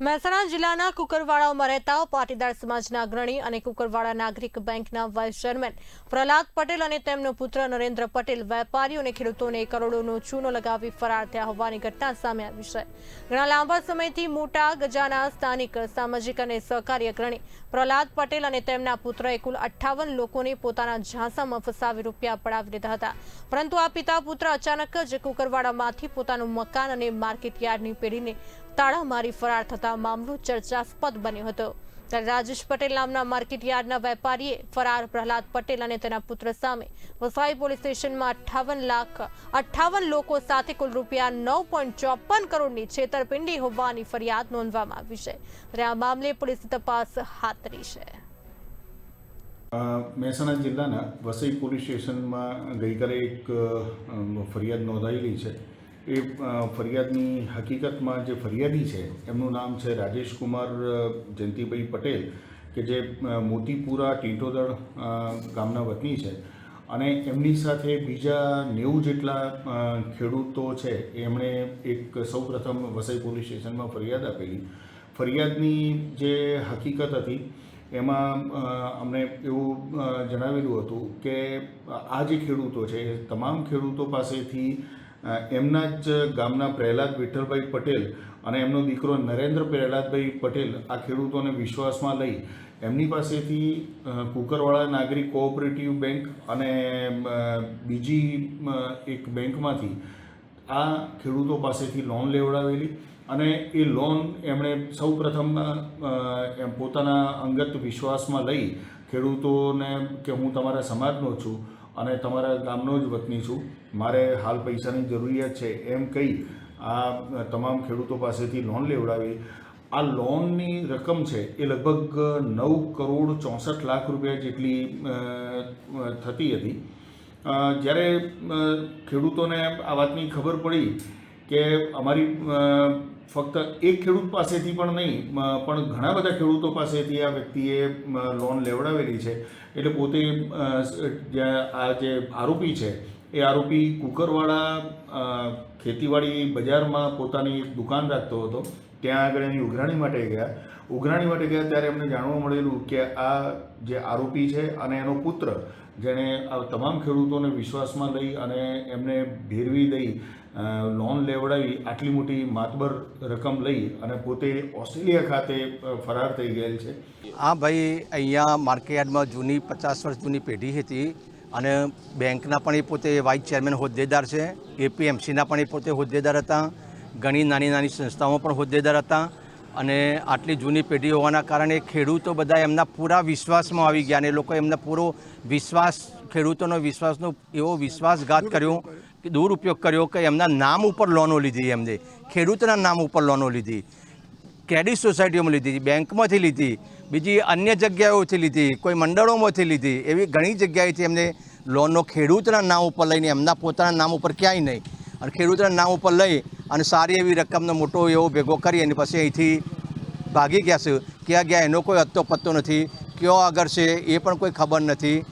મહેસાણા જિલ્લાના કુકરવાડામાં રહેતા પાટીદાર સમાજના અગ્રણી અને કુકરવાડા નાગરિક બેંકના વાઇસ ચેરમેન પ્રહલાદ પટેલ અને તેમનો પુત્ર નરેન્દ્ર પટેલ વેપારીઓ અને ખેડૂતોને કરોડોનો ચૂનો લગાવી ફરાર થયા હોવાની ઘટના સામે આવી છે. ઘણા લાંબા સમયથી મોટા ગજાના સ્થાનિક, સામાજિક અને સહકારી અગ્રણી પ્રહલાદ પટેલ અને તેમના પુત્રએ કુલ અઠ્ઠાવન લોકોને પોતાના ઝાંસામાં ફસાવી રૂપિયા પડાવી લીધા હતા. પરંતુ આ પિતા પુત્ર અચાનક જ કુકરવાડામાંથી પોતાનું મકાન અને માર્કેટ યાર્ડની પેઢીને તાળા મારી ફરાર થતા મામલો ચર્ચાસ્પદ બન્યો હતો. ત્યારે રાજેશ પટેલ નામના માર્કેટ યાર્ડના વેપારીએ ફરાર પ્રહલાદ પટેલ અને તેના પુત્ર સામે વસાઈ પોલીસ સ્ટેશનમાં અઠ્ઠાવન લાખ, અઠ્ઠાવન લોકો સાથે કુલ રૂપિયા નવ પોઈન્ટ ચોપન કરોડની છેતરપિંડી હોવાની ફરિયાદ નોંધવામાં આવી છે. ત્યારે આ મામલે પોલીસ તપાસ હાથ ધરી છે. મહેસાણા જિલ્લાના વસઈ પોલીસ સ્ટેશનમાં ગઈકાલે એક ફરિયાદ નોંધાયેલી છે. એ ફરિયાદની હકીકતમાં જે ફરિયાદી છે, એમનું નામ છે રાજેશ કુમાર જયંતિભાઈ પટેલ, કે જે મોતીપુરા ટીંટોદળ ગામના વતની છે. અને એમની સાથે બીજા નેવું જેટલા ખેડૂતો છે, એમણે એક સૌપ્રથમ વસઈ પોલીસ સ્ટેશનમાં ફરિયાદ આપેલી. ફરિયાદની જે હકીકત હતી, એમાં અમને એવું જણાવેલું હતું કે, આ જે ખેડૂતો છે તમામ ખેડૂતો પાસેથી એમના જ ગામના પ્રહલાદ વિઠ્ઠલભાઈ પટેલ અને એમનો દીકરો નરેન્દ્ર પ્રહલાદભાઈ પટેલ આ ખેડૂતોને વિશ્વાસમાં લઈ એમની પાસેથી કુકરવાળા નાગરિક કોઓપરેટિવ બેંક અને બીજી એક બેંકમાંથી આ ખેડૂતો પાસેથી લોન લેવડાવેલી અને એ લોન એમણે સૌ પ્રથમ એમ પોતાના અંગત વિશ્વાસમાં લઈ ખેડૂતોને કે હું તમારા સમાજનો છું અને તમારા ગામનો જ વતની છું. મારે હાલ પૈસાની જરૂરિયાત છે એમ કહી આ તમામ ખેડૂતો પાસેથી લોન લેવડાવી. આ લોનની રકમ છે એ લગભગ નવ કરોડ ચોસઠ લાખ રૂપિયા જેટલી થતી હતી. જ્યારે ખેડૂતોને આ વાતની ખબર પડી કે અમારી ફક્ત એક ખેડૂત પાસેથી પણ નહીં પણ ઘણા બધા ખેડૂતો પાસેથી આ વ્યક્તિએ લોન લેવડાવેલી છે. એટલે પોતે આ જે આરોપી છે એ આરોપી કુકરવાળા ખેતીવાડી બજારમાં પોતાની દુકાન રાખતો હતો. ત્યાં આગળ એની ઉઘરાણી માટે ગયા. ઉઘરાણી માટે ગયા ત્યારે એમને જાણવા મળેલું કે આ જે આરોપી છે અને એનો પુત્ર, જેણે આ તમામ ખેડૂતોને વિશ્વાસમાં લઈ અને એમને ભેરવી દઈ લોન લેવડાવી, આટલી મોટી માતબર રકમ લઈ અને પોતે ઓસ્ટ્રેલિયા ખાતે ફરાર થઈ ગયેલ છે. હા ભાઈ, અહીંયા માર્કેટયાર્ડમાં જૂની પચાસ વર્ષ જૂની પેઢી હતી. અને બેંકના પણ એ પોતે વાઇસ ચેરમેન હોદ્દેદાર છે, એપીએમસીના પણ એ પોતે હોદ્દેદાર હતા, ઘણી નાની નાની સંસ્થાઓમાં પણ હોદ્દેદાર હતા અને આટલી જૂની પેઢી હોવાના કારણે ખેડૂતો બધા એમના પૂરા વિશ્વાસમાં આવી ગયા અને લોકો એમના પૂરો વિશ્વાસ, ખેડૂતોનો વિશ્વાસનો એવો વિશ્વાસઘાત કર્યો કે દુરુપયોગ કર્યો કે એમના નામ ઉપર લોનો લીધી એમને, ખેડૂતના નામ ઉપર લોનો લીધી ક્રેડિટ સોસાયટીઓમાં લીધી, બેંકમાંથી લીધી બીજી અન્ય જગ્યાઓથી લીધી, કોઈ મંડળોમાંથી લીધી, એવી ઘણી જગ્યાએથી એમને લોનનો ખેડૂતના નામ ઉપર લઈને એમના પોતાના નામ ઉપર ક્યાંય નહીં. અને ખેડૂતના નામ ઉપર લઈ અને સારી એવી રકમનો મોટો એવો ભેગો કરી અને પછી અહીંથી ભાગી ગયા છે. ક્યાં ગયા એનો કોઈ અત્તો પત્તો નથી. કયો આગળ છે એ પણ કોઈ ખબર નથી.